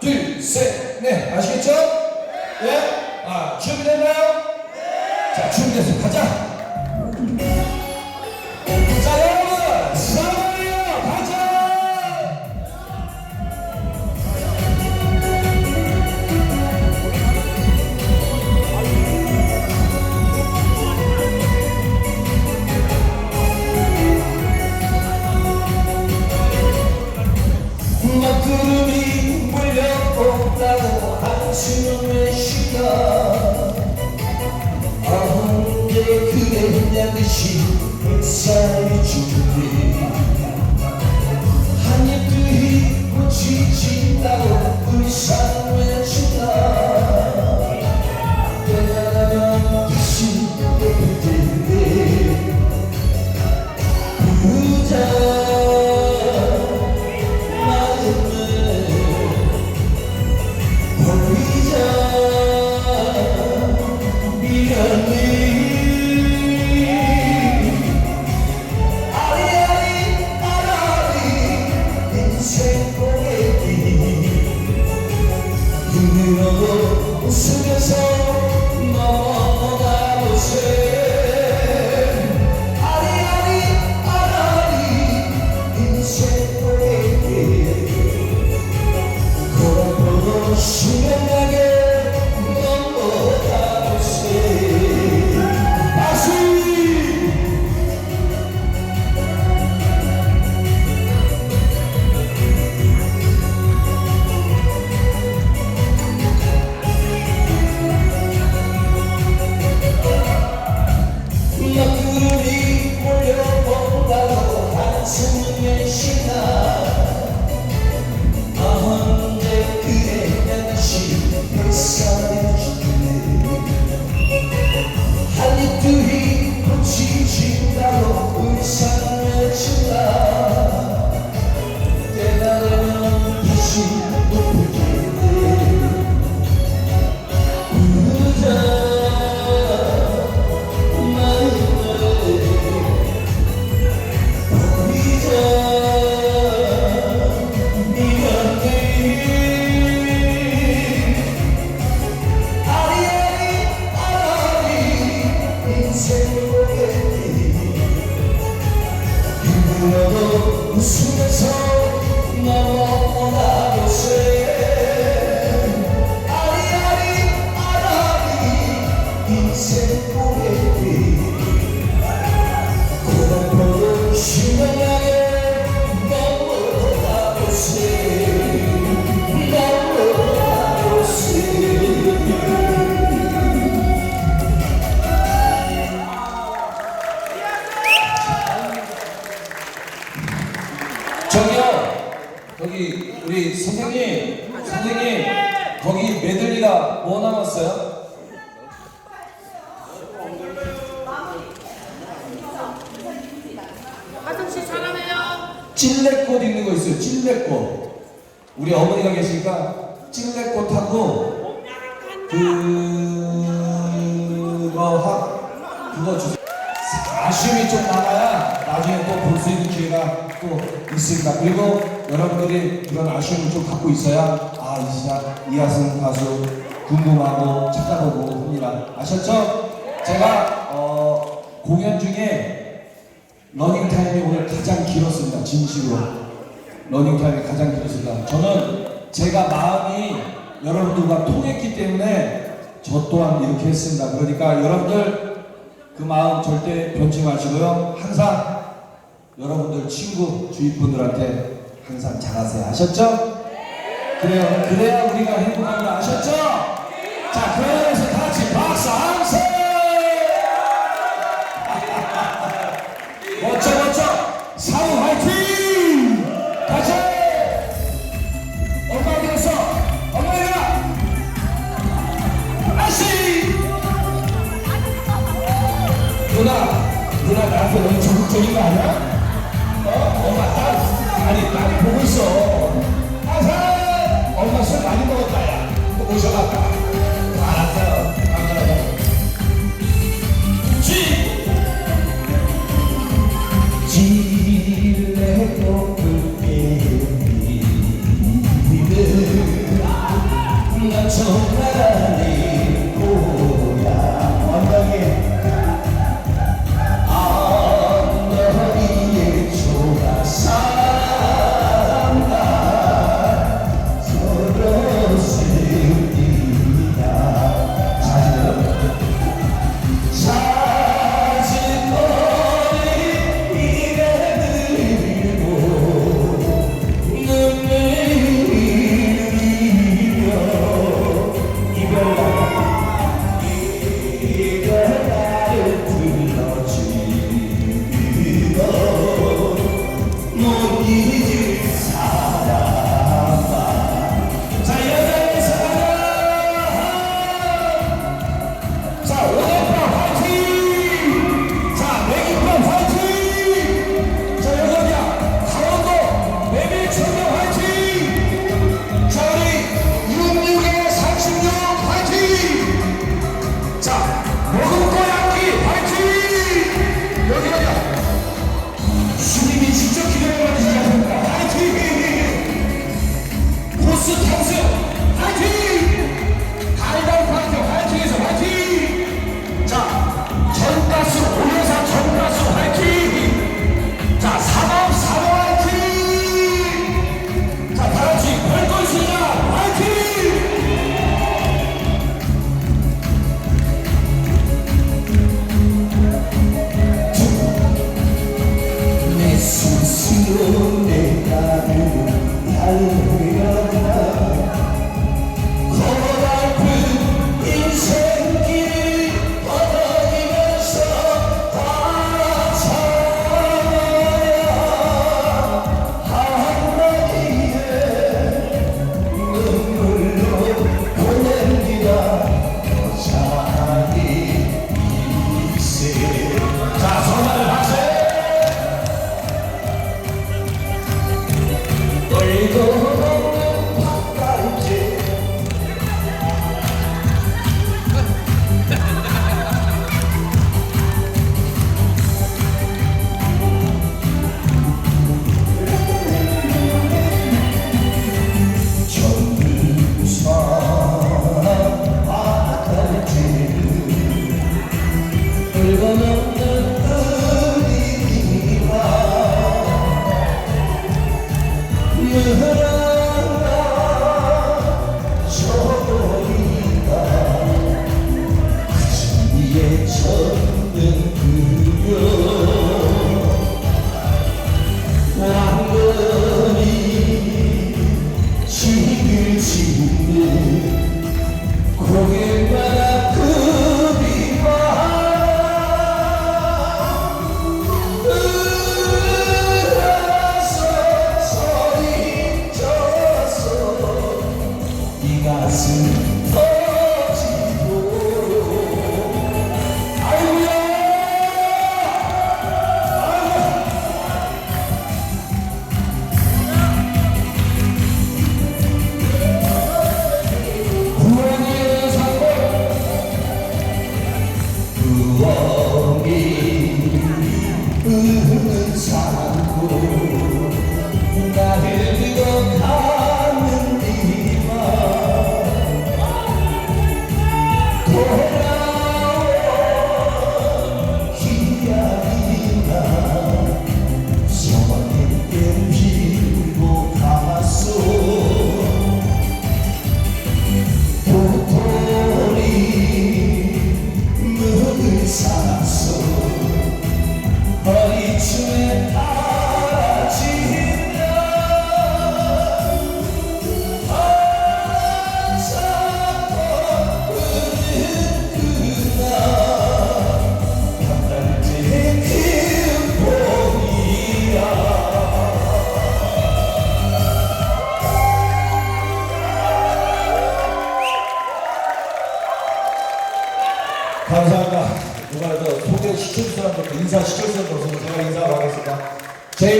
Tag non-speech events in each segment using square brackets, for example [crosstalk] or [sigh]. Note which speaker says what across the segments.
Speaker 1: 둘, 셋, 넷. 아시겠죠? 예? 아, 준비됐나요? 자, 준비됐어. 가자. для душі, під сарічу. 인생 고객이 힘들어도 웃으 아쉬움이 좀 남아야 나중에 또 볼 수 있는 기회가 또 있습니다 그리고 여러분들이 그런 아쉬움을 좀 갖고 있어야 아 이시장 이하승 가수 궁금하고 찾아보고 합니다 아셨죠? 제가 어, 공연 중에 러닝 타임이 오늘 가장 길었습니다. 진심으로. 러닝 타임이 가장 길었습니다. 저는 제가 마음이 여러분들과 통했기 때문에 저 또한 이렇게 했습니다. 그러니까 여러분들 그 마음 절대 변치 마시고요. 항상 여러분들 친구, 주위 분들한테 항상 잘하세요. 아셨죠? 그래요. 그래야 우리가 행복합니다. 아셨죠? 자, 그러 적극적인 거 아니야? 어? 엄마 딸 아니 딸이 보고 있어 내 나는 달려가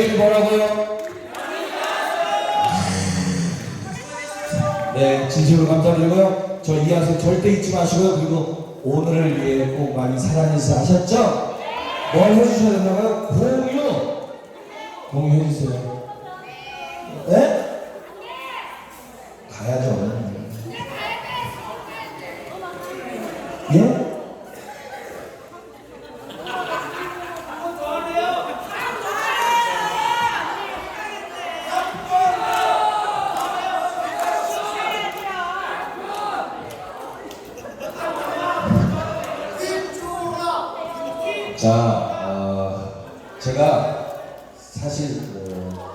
Speaker 1: 제목이 뭐라고요? 네, 진심으로 감사드리고요. 저 이하서 절대 잊지 마시고요. 그리고 오늘을 위해 꼭 많이 사랑해주세요. 하셨죠? 뭘 해주셔야 된다고요? 공유! 공유해주세요. 자, 어, 제가 사실 어,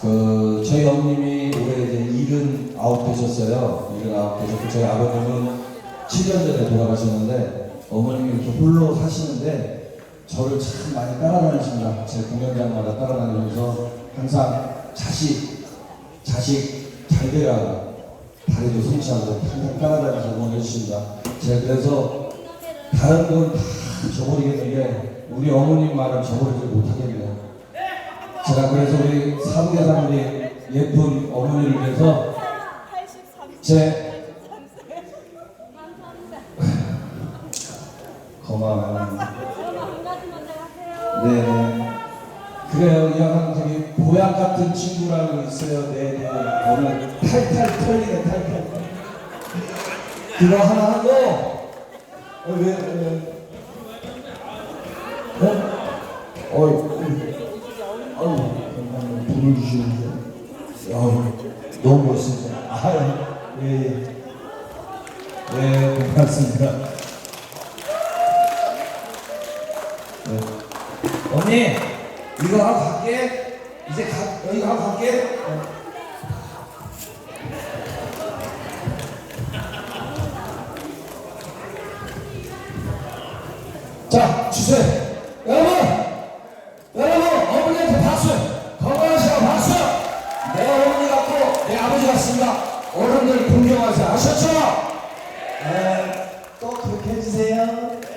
Speaker 1: 그 저희 어머님이 올해 이제 일흔 아홉 되셨어요. 일흔 아홉 되셨고 저희 아버님은 7년 전에 돌아가셨는데 어머님이 이렇게 홀로 사시는데 저를 참 많이 따라다니십니다. 제 공연장마다 따라다니면서 항상 자식 자식 잘 되라 다리도 성취하고 항상 따라다니면서 응원해 주십니다. 제가 그래서 다른 건다 저버리겠는데 우리 어머님 말은 저버리지 못하겠네요. 제가 그래서 우리 사부계사님이 예쁜 어머니를 위해서
Speaker 2: 83.
Speaker 1: 제
Speaker 2: 83세. [laughs]
Speaker 1: 고마워요. 네. 그래요. 이 형은 저기 보약 같은 친구라고 있어요. 네, 네. 오늘 탈탈 털리네, 탈탈. 그거 하나 하고, 어, 왜, 왜, 어? 어이, 어이, 감사합니다. 돈을 주시는데. 어이, 너무 멋있습니다. 아유, 예, 예. 네, 고맙습니다. 네. 언니 이거 하고 갈게 이제 가 이거 하고 갈게 어. 자 주세요 여러분 여러분 어머니한테 박수 건강하시고 박수 내 어머니 같고 내 아버지 같습니다 어른들 존경하세요 아셨죠? 네또 그렇게 해 주세요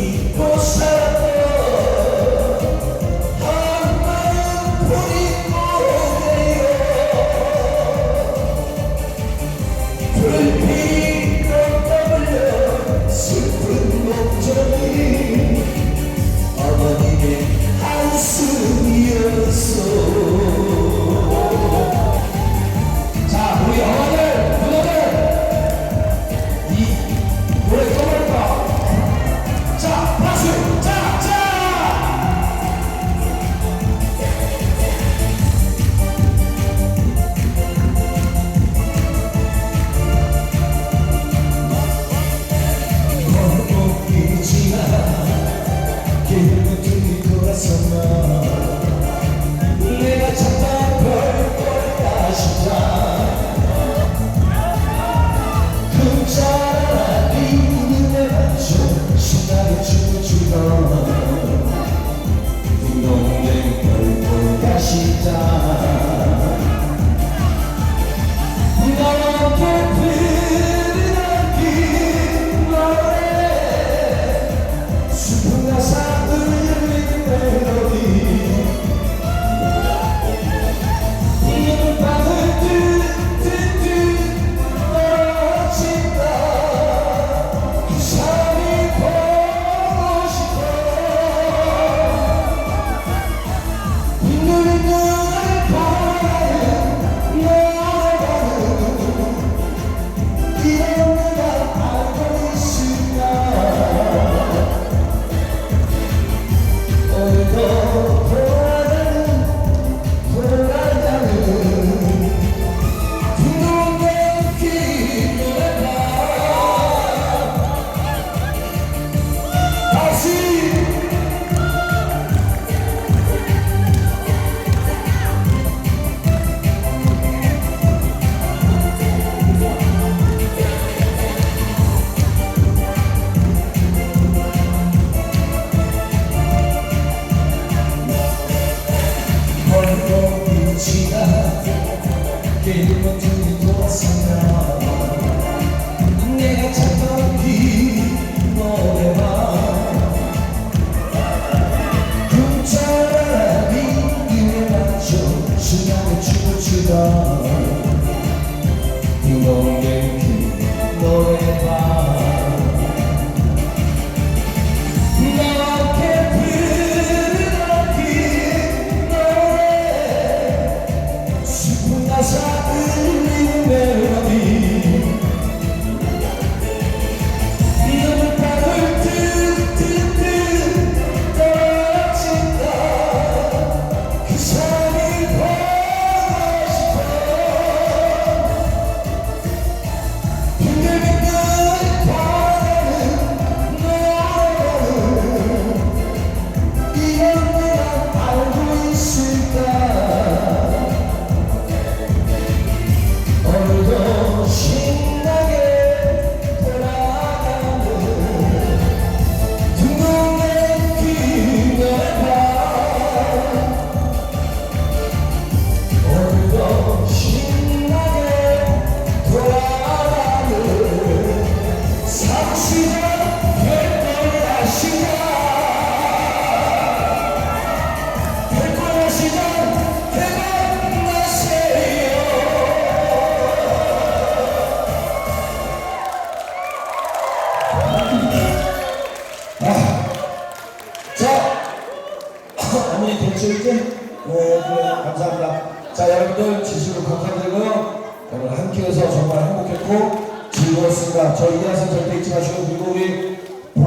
Speaker 1: 어디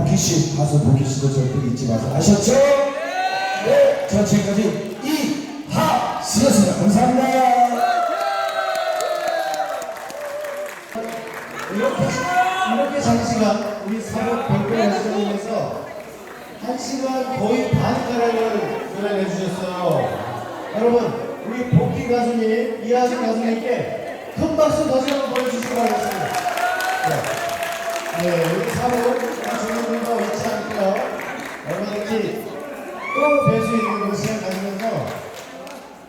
Speaker 1: 가수 보키 씨도 절대 잊지 마세요. 아셨죠? 네, 저 지금까지 이하수였습니다. 감사합니다.
Speaker 3: 이렇게 이렇게 장시간 우리 사업 별별 시장님에서 한 시간 거의 반가량을 노래해 주셨어요. 여러분 우리 복희 가수님 이하진 가수님께 큰 박수 다시 한번 보내주시기 바라겠습니다. 네, 네 사업 주민들도 잊지 않고요. 얼마든지 또 뵐 수 있는 그 시간 가지면서